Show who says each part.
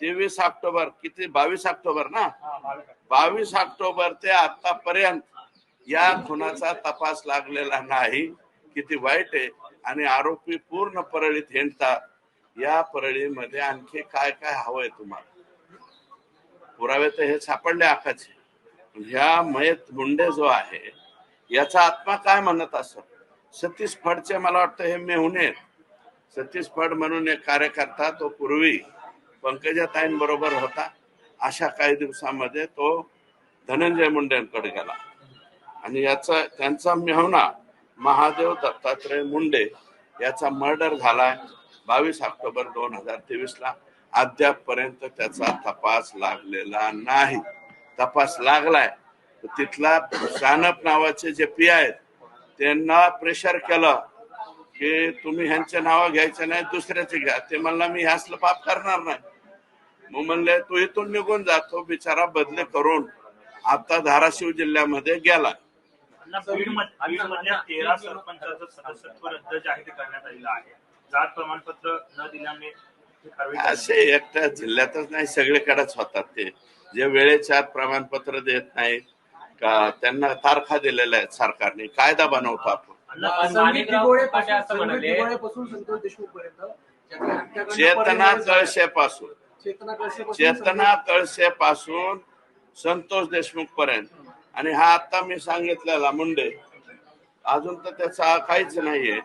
Speaker 1: तेवीस ऑक्टोबर किती? बावीस ऑक्टोबर ना? बावीस ऑक्टोबर. ते आतापर्यंत या खुनाचा तपास लागलेला नाही. किती वाईट आहे. आणि आरोपी पूर्ण परळीत हिंडतात या परळीमध्ये आणखी काय काय हवंय तुम्हाला? पुरावे तर हे सापडले आखाचे ह्या मयत मुंडे जो आहे याचा आत्मा काय म्हणत असत सतीश फडचे मला वाटतं हे मेहुणे आहेत. सतीश फड म्हणून एक कार्यकर्ता तो पूर्वी पंकजाताईंबरोबर होता. अशा काही दिवसामध्ये तो धनंजय मुंडेंकडे गेला. आणि याचा त्यांचा मेहना महादेव दत्तात्रय मुंडे याचा मर्डर झालाय बावीस ऑक्टोबर दोन हजार तेवीस ला अद्याप पर्यंत त्याचा तपास लागलेला नाही. तपास लागलाय. तर तिथला सानप नावाचे जे पी आहेत त्यांना प्रेशर केलं की तुम्ही ह्यांचे नाव घ्यायचे नाही दुसऱ्याचे घ्या. ते म्हणला मी ह्यासलं पाप करणार नाही. मग म्हणले तू इथून निघून जातो बिचारा बदले करून आता धाराशिव जिल्ह्यामध्ये गेला.
Speaker 2: बीड मधल्या तेरा सरपंचाचं सदस्यत्व रद्द जाहीर करण्यात आलेलं आहे. जात प्रमाणपत्र न दिल्याने ही कारवाई करण्यात
Speaker 1: असे एकट्या जिल्ह्यातच नाही सगळीकडेच होतात ते. जे वेळेच्या आत प्रमाणपत्र देत नाहीत का त्यांना तारखा दिलेल्या आहेत सरकारने कायदा बनवतो आपण. चेतना तळशे पासून
Speaker 3: चेतना कळसेपासून
Speaker 1: तळसे पासून संतोष देशमुख पर्यंत आणि हा आता मी सांगितलेला मुंडे. अजून तर त्याचा काहीच नाहीये.